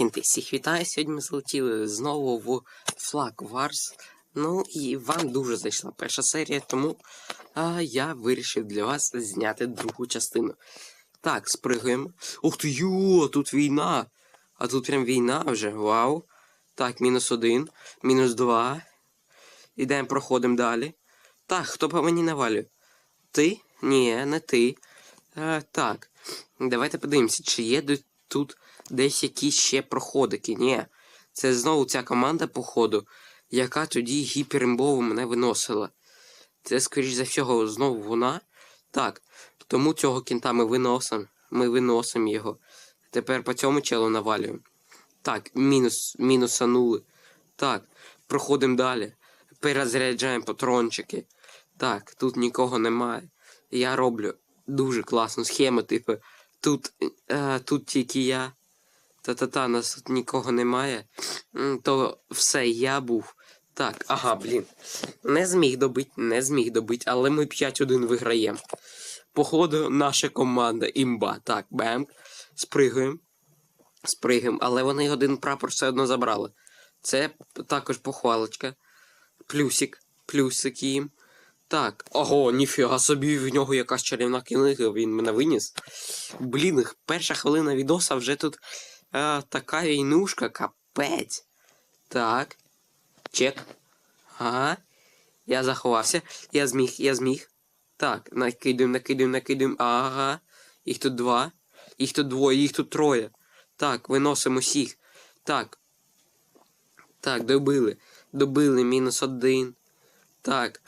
кінти, всіх вітаю. Сьогодні ми залетіли знову в Flag Wars. Ну і вам дуже зайшла перша серія, тому а, я вирішив для вас зняти другу частину. Так, спригуємо. Ух ти йо, тут війна. А тут прям війна вже. Вау. Так, мінус один, мінус два. Ідемо, проходимо далі. Так, хто по мені навалює? Ти? Ні, не ти. А, так. Давайте подивимося, чи є тут десь якісь ще проходики. Ні. Це знову ця команда, походу, яка тоді гіперімбово мене виносила. Це, скоріш за всього, знову вона. Так. Тому цього кінта ми виносимо. Ми виносимо його. Тепер по цьому челу навалюємо. Так, мінус, мінусанули. Так, проходимо далі. Перезаряджаємо патрончики. Так, тут нікого немає. Я роблю дуже класну схему, типу, тут, е, тут тільки я. Та-та-та, нас тут нікого немає. То все, я був. Так, ага, блін. Не зміг добити, не зміг добити, але ми 5-1 виграємо. Походу, наша команда імба. Так, бем. Спригуємо. Спригуємо, але вони один прапор все одно забрали. Це також похвалочка. Плюсик. Плюсик їм. Так. Ого, ніфіга собі, в нього якась чарівна книга, він мене виніс. Блін, перша хвилина відоса вже тут е, така війнушка, капець. Так. Чек. Ага. Я заховався. Я зміг, я зміг. Так, накидуємо, накидуємо, накидуємо. Ага. Їх тут два. Їх тут двоє, їх тут троє. Так, виносимо всіх. Так. Так, добили. Добили, мінус один. Так,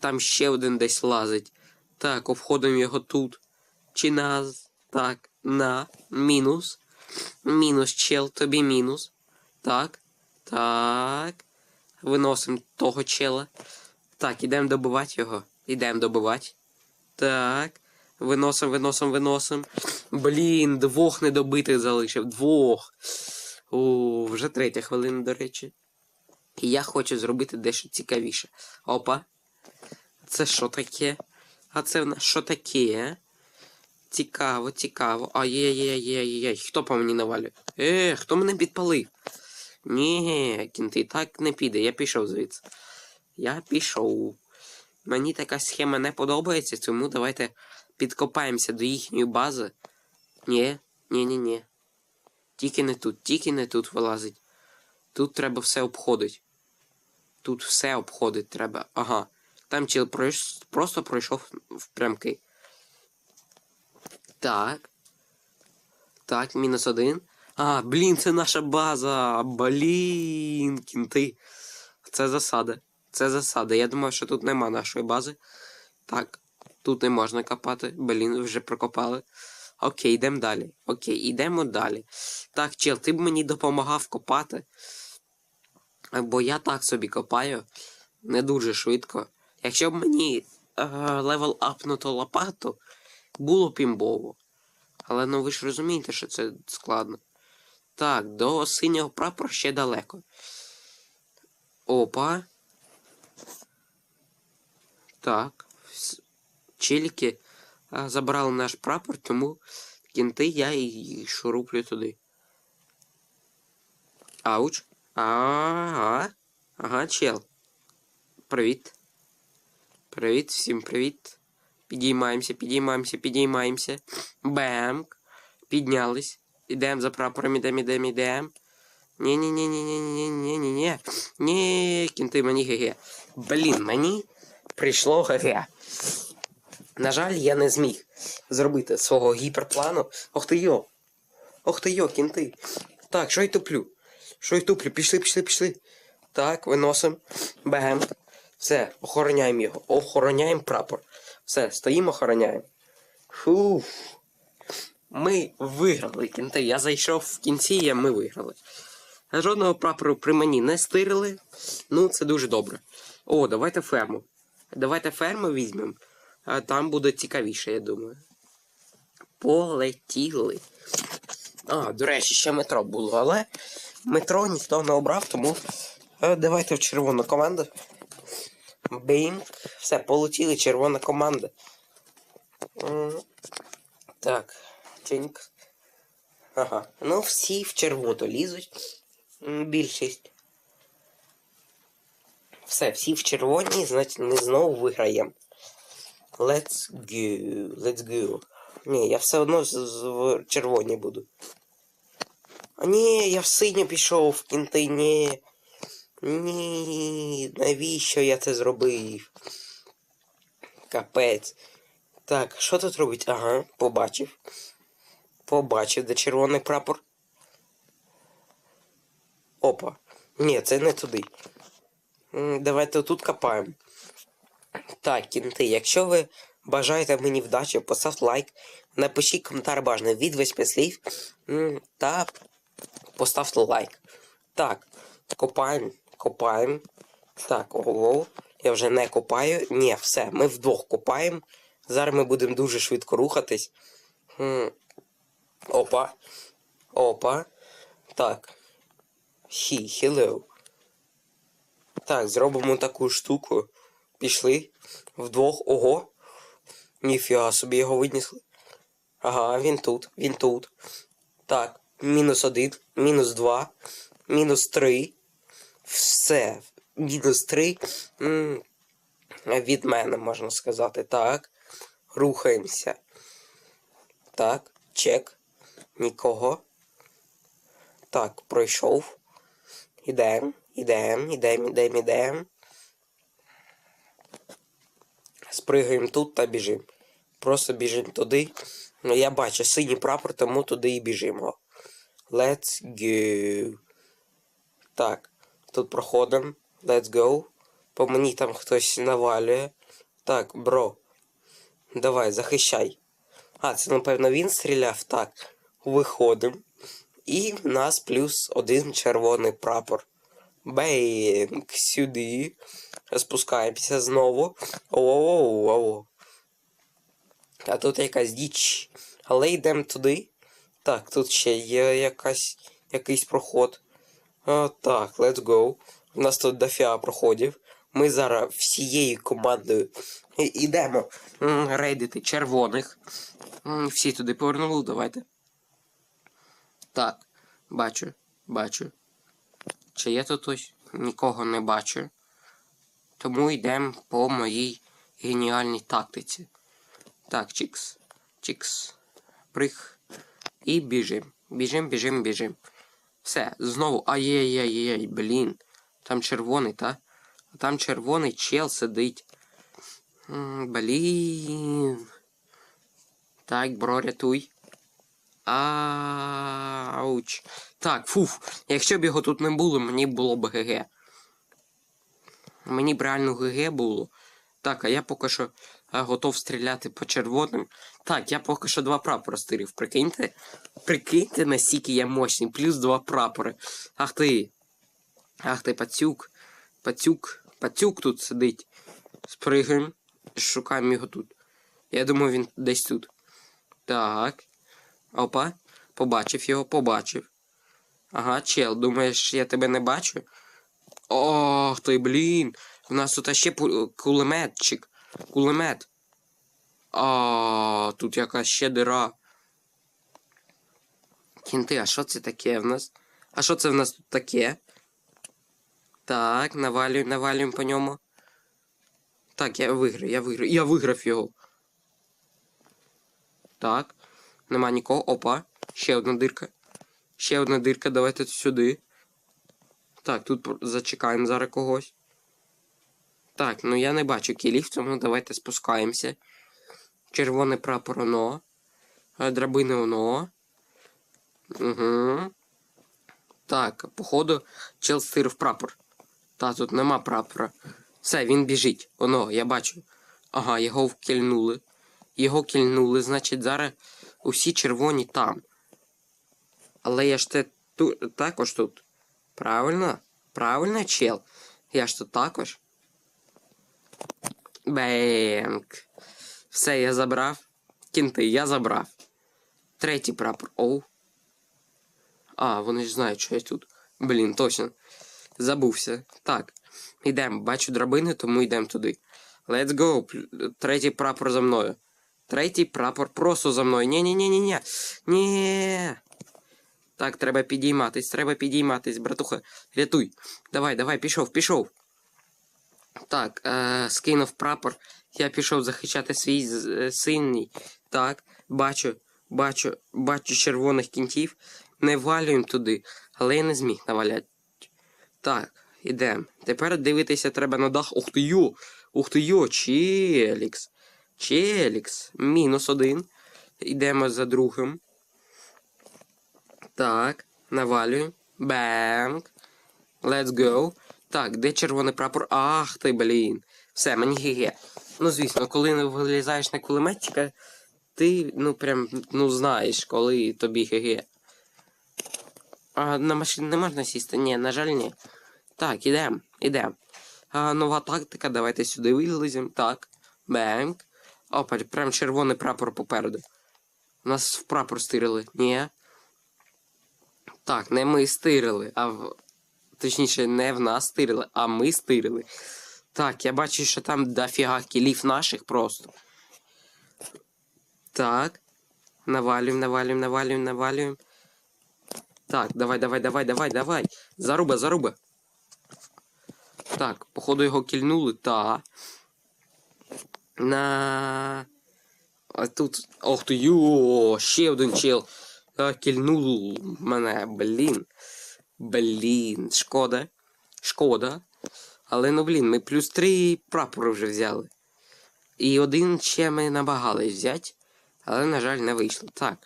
там ще один десь лазить. Так, обходимо його тут. Чи нас. Так, на. Мінус. Мінус, чел, тобі мінус. Так. Так. Виносимо того чела. Так, ідемо добивати його. Ідемо добивати. Так. Виносим, виносим, виносим. Блін, двох недобитих залишив. Двох. О, вже третя хвилина, до речі. І я хочу зробити дещо цікавіше. Опа. Це що таке? А це в нас що таке? Цікаво, цікаво. Ай-яй-яй-яй-яй. Хто по мені навалює? Е, хто мене підпалив? Ні, кінти, так не піде. Я пішов звідси. Я пішов. Мені така схема не подобається, тому давайте підкопаємося до їхньої бази. Ні, ні, ні, ні. Тільки не тут, тільки не тут вилазить. Тут треба все обходити. Тут все обходить треба. Ага. Там чел пройш... просто пройшов впрямки. Так. Так, мінус один. А, блін, це наша база. Блін, кінти. Це засада. Це засада. Я думаю, що тут нема нашої бази. Так, тут не можна копати. Блін, вже прокопали. Окей, йдемо далі. Окей, йдемо далі. Так, чел, ти б мені допомагав копати. Бо я так собі копаю. Не дуже швидко. Якщо б мені е, левел апнуто лопату, було б. Але ну ви ж розумієте, що це складно. Так, до синього прапора ще далеко. Опа. Так. Челіки забрали наш прапор, тому кінти я і шуруплю туди. Ауч. Ага. Ага, чел. Привіт. Привіт, всім привіт. Підіймаємося, підіймаємося, підіймаємося. Бем. Піднялись. Ідемо за прапором, ідемо, ідемо, ідемо. Ні-ні-ні-ні-ні-ні-ні-ні. Ні, кінти мені ГГ. Блін, мені прийшло ГГ. На жаль, я не зміг зробити свого гіперплану. Ох ти йо. Ох ти йо, кінти. Так, що я туплю? Що я туплю? Пішли, пішли, пішли. Так, виносимо. Бем. Все, охороняємо його. Охороняємо прапор. Все, стоїмо, охороняємо. Фуф. Ми виграли кінти. Я зайшов в кінці, і ми виграли. Жодного прапору при мені не стирили. Ну, це дуже добре. О, давайте ферму. Давайте ферму візьмемо. Там буде цікавіше, я думаю. Полетіли. А, до речі, ще метро було, але метро ніхто не обрав, тому е, давайте в червону команду. Бім. Все, полетіли, червона команда. Так, Тінк. Ага. Ну, всі в червону лізуть. Більшість. Все, всі в червоній, значить ми знову виграємо. Let's go. Let's go. Ні, я все одно в червоній буду. А ні, я в синю пішов в кінти, ні. Ні, навіщо я це зробив? Капець. Так, що тут робить? Ага, побачив. Побачив, де червоний прапор. Опа. Ні, це не туди. Давайте тут копаємо. Так, кінти, якщо ви бажаєте мені вдачі, поставте лайк, напишіть коментар бажано від 8 слів та поставте лайк. Так, копаємо, копаємо. Так, ого, я вже не копаю. Ні, все, ми вдвох копаємо. Зараз ми будемо дуже швидко рухатись. М, Опа. Опа. Так. Хі, hello. Так, зробимо таку штуку. Пішли. Вдвох. Ого. Ніфіга собі його винесли. Ага, він тут, він тут. Так, мінус один, мінус два, мінус три. Все. Мінус три. М, Від мене можна сказати. Так. Рухаємося. Так, чек. Нікого. Так, пройшов. Ідем, ідем, ідем, ідем, ідем. Спригаємо тут та біжимо. Просто біжимо туди. Ну, я бачу синій прапор, тому туди і біжимо. Let's go. Так, тут проходимо. Let's go. По мені там хтось навалює. Так, бро. Давай, захищай. А, це, напевно, він стріляв. Так. Виходимо. І в нас плюс один червоний прапор. Бейнг сюди. Спускаємося знову. Оу-оу-оу. А тут якась діч. Але йдемо туди. Так, тут ще є якась, якийсь проход. А, так, let's go. У нас тут дофіга проходів. Ми зараз всією командою йдемо рейдити червоних. Всі туди повернули, давайте. Так, бачу, бачу. Чи є тут ось? Нікого не бачу. Тому йдемо по моїй геніальній тактиці. Так, чікс, чікс, прих. І біжим. Біжим, біжим, біжим. Все, знову. Ай-яй-яй-яй, блін. Там червоний, та? А там червоний чел сидить. Блін. Так, бро, рятуй. Ауч. Так, фуф. Якщо б його тут не було, мені було б ГГ. Мені б реально ГГ було. Так, а я поки що готов стріляти по червоним. Так, я поки що два прапора стирив. Прикиньте. Прикиньте, наскільки я мощний. Плюс два прапори. Ах ти. Ах ти, пацюк. Пацюк. Пацюк тут сидить. Спригаємо. Шукаємо його тут. Я думаю, він десь тут. Так. Опа. Побачив його, побачив. Ага, чел, думаєш, я тебе не бачу? Ох ти, блін. У нас тут ще пу- кулеметчик. Кулемет. А, тут якась ще дира. Кінти, а що це таке в нас? А що це в нас тут таке? Так, навалюємо, навалюємо по ньому. Так, я виграю, я виграю. Я виграв його. Так. Нема нікого. Опа. Ще одна дирка. Ще одна дирка, давайте сюди. Так, тут зачекаємо зараз когось. Так, ну я не бачу кілів, тому давайте спускаємося. Червоний прапор оно. Е, Драбини оно. Угу. Так, походу, чел стирив прапор. Та тут нема прапора. Все, він біжить. Оно, я бачу. Ага, його вкільнули. Його кільнули, значить, зараз усі червоні там. Але я ж те ту, також тут. Правильно? Правильно, чел? Я ж тут також. Бенк. Все, я забрав. Кінти, я забрав. Третій прапор. Оу. А, вони ж знають, що я тут. Блін, точно. Забувся. Так. Йдемо. Бачу драбини, тому йдемо туди. Let's go. Третій прапор за мною. Третій прапор просто за мною. Ні-ні-ні-ні-ні. Ні. Так, треба підійматись, треба підійматись, братуха. Рятуй. Давай, давай, пішов, пішов. Так, е, скинув прапор. Я пішов захищати свій е, синій. Так, бачу, бачу, бачу червоних кінтів. Не валюємо туди, але я не зміг наваляти. Так, ідемо. Тепер дивитися треба на дах. Ух ти йо! Ух ти йо, Челікс. Челікс. Мінус один. Йдемо за другим. Так, навалюємо. Бенк. Let's go. Так, де червоний прапор? Ах ти, блін. Все, мені ГГ. Ну, звісно, коли вилізаєш на кулеметчика, ти, ну, прям, ну, знаєш, коли тобі ГГ. А на машину не можна сісти? Ні, на жаль, ні. Так, ідемо, ідемо. Нова тактика, давайте сюди виліземо. Так. Бенк. Опа, прям червоний прапор попереду. Нас в прапор стирили. Ні. Так, не ми стирили, а в... Точніше, не в нас стирили, а ми стирили. Так, я бачу, що там дофіга кілів наших просто. Так. Навалюємо, навалюємо, навалюємо, навалюємо. Так, давай, давай, давай, давай, давай. Заруба, заруба. Так, походу його кільнули, та. На. А тут. Ох ти йо, ще один чел. А, кільнув мене, блін. Блін, шкода. Шкода. Але ну блін, ми плюс три прапори вже взяли. І один ще ми намагались взяти, але, на жаль, не вийшло. Так.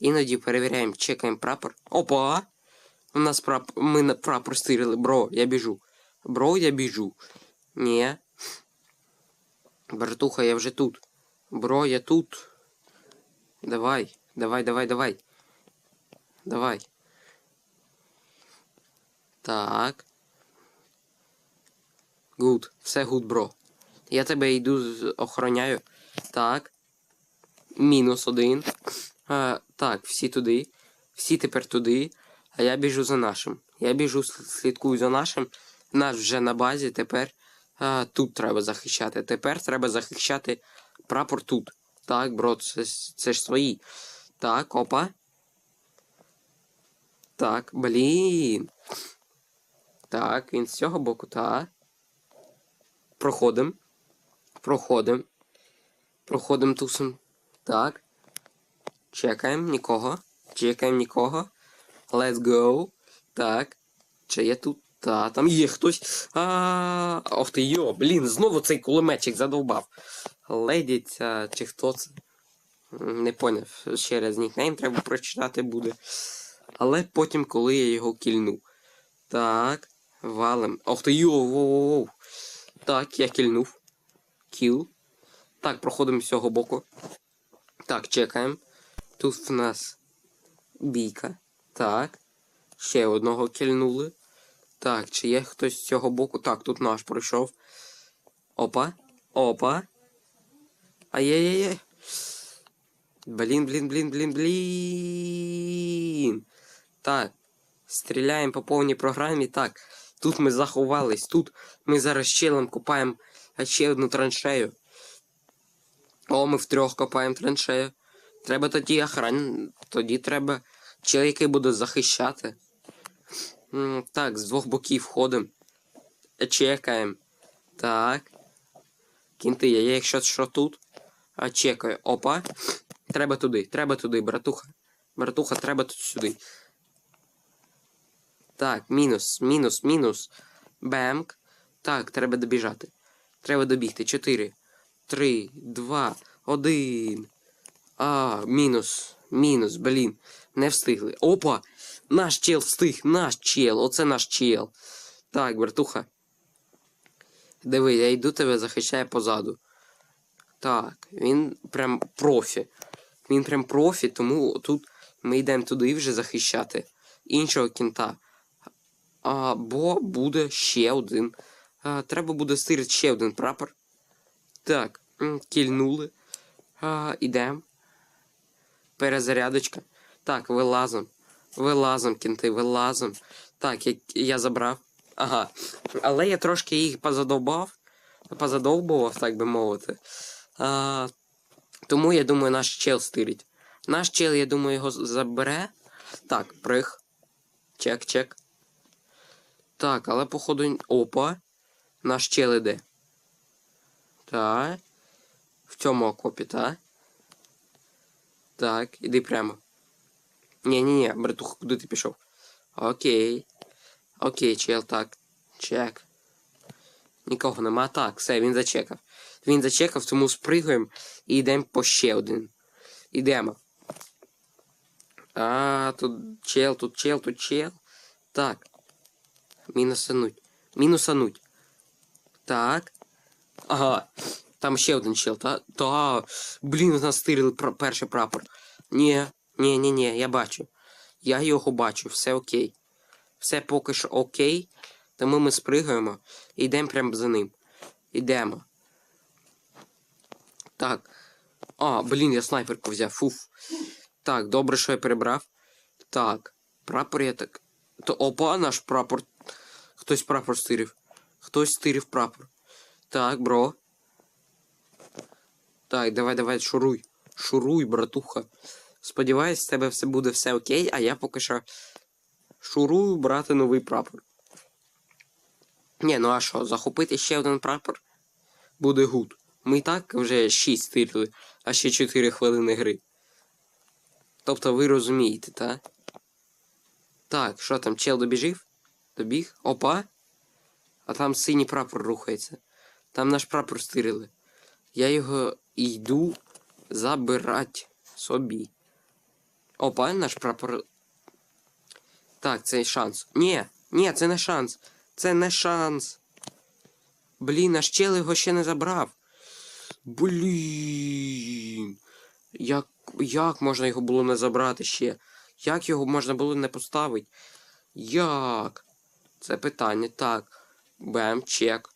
Іноді перевіряємо, чекаємо прапор. Опа! У нас прап... Ми на прапор стирили. Бро, я біжу. Бро, я біжу. Ні. Братуха, я вже тут. Бро, я тут. Давай, давай, давай, давай. Давай. Так. Гуд. Все гуд, бро. Я тебе йду охороняю. Так. Мінус один. А, так, всі туди. Всі тепер туди. А я біжу за нашим. Я біжу, слідкую за нашим. Наш вже на базі. Тепер а, тут треба захищати. Тепер треба захищати прапор тут. Так, бро, це, це ж свої. Так, опа. Так, блін. Так, він з цього боку, так. Проходим. Проходим. Проходим тусом. Так. Чекаємо нікого. Чекаємо нікого. Let's go. Так. Чи є тут? Та, там є хтось. А, ох ти йо, блін, знову цей кулеметчик задовбав. Леді чи хто це? Не поняв. Ще раз нікнейм треба прочитати буде. Але потім, коли я його кільну. Так. Валим. Ох ти йо, воу-воу-воу. Так, я кільнув. Кіл. Так, проходимо з цього боку. Так, чекаємо. Тут в нас бійка. Так. Ще одного кільнули. Так, чи є хтось з цього боку? Так, тут наш пройшов. Опа. Опа. Ай-яй-яй. Блін, блін, блін, блін, блін. Так. Стріляємо по повній програмі. Так. Тут ми заховались. Тут ми зараз челом копаємо ще одну траншею. О, ми втрьох копаємо траншею. Треба тоді охран... Тоді треба чел, який буде захищати. Так, з двох боків ходимо. Чекаємо. Так. Кінти, я є, якщо що тут. А чекаю. Опа. Треба туди, треба туди, братуха. Братуха, треба тут сюди. Так, мінус, мінус, мінус. Бемк. Так, треба добіжати. Треба добігти. Чотири. Три, два, один. А, мінус. Мінус, блін. Не встигли. Опа! Наш чел встиг, наш чел. Оце наш чел. Так, братуха. Диви, я йду тебе захищаю позаду. Так, він прям профі. Він прям профі, тому тут ми йдемо туди вже захищати іншого кінта. А, бо буде ще один. А, треба буде стирити ще один прапор. Так, кільнули. Ідемо. Перезарядочка. Так, вилазом. Вилазом, кінти, вилазом. Так, я, я забрав. Ага. Але я трошки їх позадовбав. Позадовбував, так би мовити. А, тому я думаю, наш чел стирить. Наш чел, я думаю, його забере. Так, прих. Чек, чек. Так, але походу. Опа. Наш чел іде. Так. В цьому окопі, так? Так, іди прямо. Ні-ні-ні, братуха, куди ти пішов? Окей. Окей, чел, так. Чек. Нікого нема. Так, все, він зачекав. Він зачекав, тому спригаємо і йдемо по ще один. Ідемо. А, тут чел, тут чел, тут чел. Так. Мінусануть. Мінусануть. Так. Ага. Там ще один чел, та? Та. Блін, у нас стирили пр- перший прапор. Ні, ні, ні, ні, я бачу. Я його бачу, все окей. Все поки що окей. Тому ми спригаємо і йдемо прямо за ним. Йдемо. Так. А, блін, я снайперку взяв. Фуф. Так, добре, що я перебрав. Так. Прапор я так. То опа, наш прапор. Хтось прапор стирив. Хтось стирив прапор. Так, бро. Так, давай, давай, шуруй. Шуруй, братуха. Сподіваюсь, з тебе все буде все окей, а я поки що шурую брати новий прапор. Ні, ну а що, захопити ще один прапор? Буде гуд. Ми і так вже 6 стирили, а ще 4 хвилини гри. Тобто ви розумієте, та? Так, що там, чел добіжив? Добіг? Опа. А там синій прапор рухається. Там наш прапор стирили. Я його йду забирати собі. Опа, наш прапор. Так, це шанс. Ні, ні, це не шанс. Це не шанс. Блін, наш чел його ще не забрав. Блін. Як, як можна його було не забрати ще? Як його можна було не поставити? Як? Це питання. Так. Бем, чек.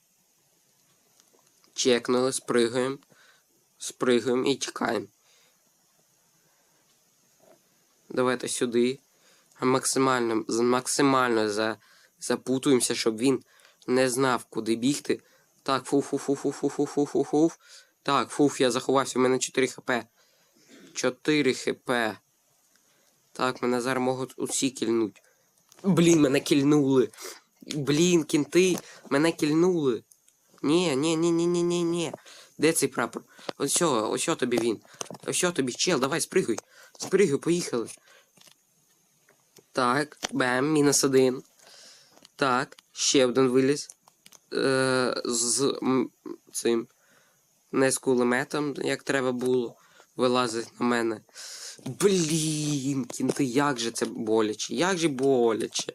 Чекнули, спригаємо. Спригаємо і тікаємо. Давайте сюди. Максимально максимально за, запутуємося, щоб він не знав, куди бігти. Так, фуф-фу-фуф-фуф-фуф-фу-фуф. Так, фуф, я заховався, у мене 4 хп. 4 хп. Так, мене зараз можуть усі кільнуть. Блін, мене кільнули. Блін, кінти, мене кільнули. Ні, ні, ні, ні, ні, ні, ні. Де цей прапор? Ось що, ось що тобі він. Ось що тобі, чел, давай, спригуй. Спригуй, поїхали. Так, бем, мінус один. Так, ще один виліз. Е, з цим. Не з кулеметом, як треба було. Вилазить на мене. Блін, кінти, як же це боляче? Як же боляче.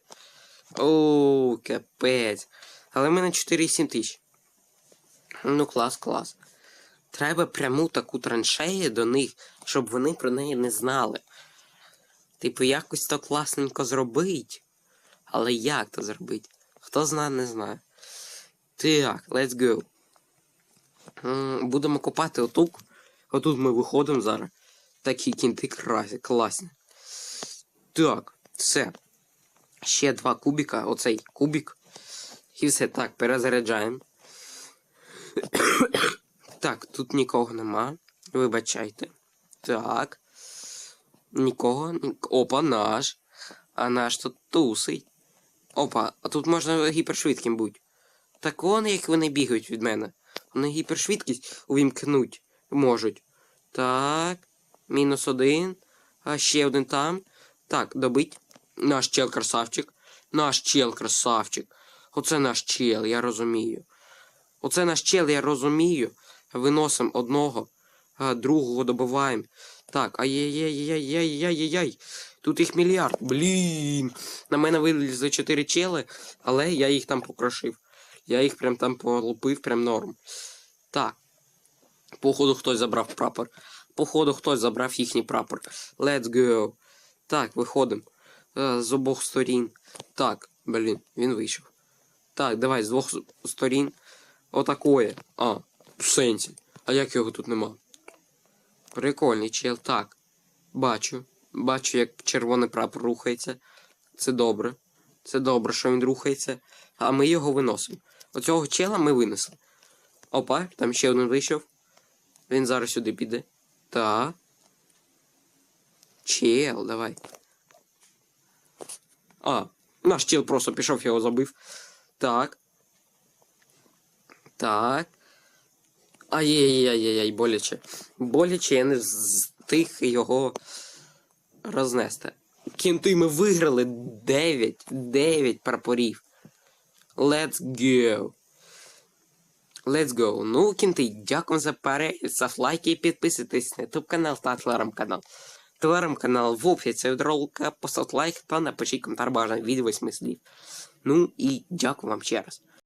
О, капець. Але в мене 4,7 тисяч. Ну, клас, клас. Треба пряму таку траншею до них, щоб вони про неї не знали. Типу, якось то класненько зробить. Але як то зробить? Хто знає, не знає. Так, let's go. Будемо копати отут. Отут ми виходимо зараз. Такі кінти класні. Так, все. Ще два кубіка, оцей кубік. І все так, перезаряджаємо. так, тут нікого нема. Вибачайте. Так. Нікого. Ні... Опа, наш. А наш тут тусить. Опа, а тут можна гіпершвидким бути. Так вони, як вони бігають від мене. Вони гіпершвидкість увімкнуть можуть. Так. Мінус один. А ще один там. Так, добить. Наш чел красавчик. Наш чел красавчик. Оце наш чел, я розумію. Оце наш чел, я розумію. Виносимо одного, а другого добиваємо. Так, ай-яй-яй-яй-яй-яй-яй. Тут їх мільярд. Блін. На мене вилізли 4 чели, але я їх там покрошив. Я їх прям там полупив, прям норм. Так. Походу, хтось забрав прапор. Походу, хтось забрав їхній прапор. Let's go. Так, виходимо. Е, З обох сторін. Так, блін, він вийшов. Так, давай з двох сторін. Отакоє. А, в сенсі. А як його тут нема? Прикольний чел. Так. Бачу. Бачу, як червоний прапор рухається. Це добре. Це добре, що він рухається. А ми його виносимо. Оцього чела ми винесли. Опа, там ще один вийшов. Він зараз сюди піде. Та. Чел, давай. А, наш тіл просто пішов, його забив. Так. Так. Ай-яй-яй-яй, боляче. Боляче я не встиг його рознести. Кінти ми виграли 9. 9 прапорів. Let's go. Let's go. Ну, кінти, дякую за перегляд, став лайки і підписуйтесь на YouTube канал та телеграм-канал. Телеграм-канал в описі від ролика, лайк та напишіть коментар бажано, від 8 слів. Ну і дякую вам ще раз.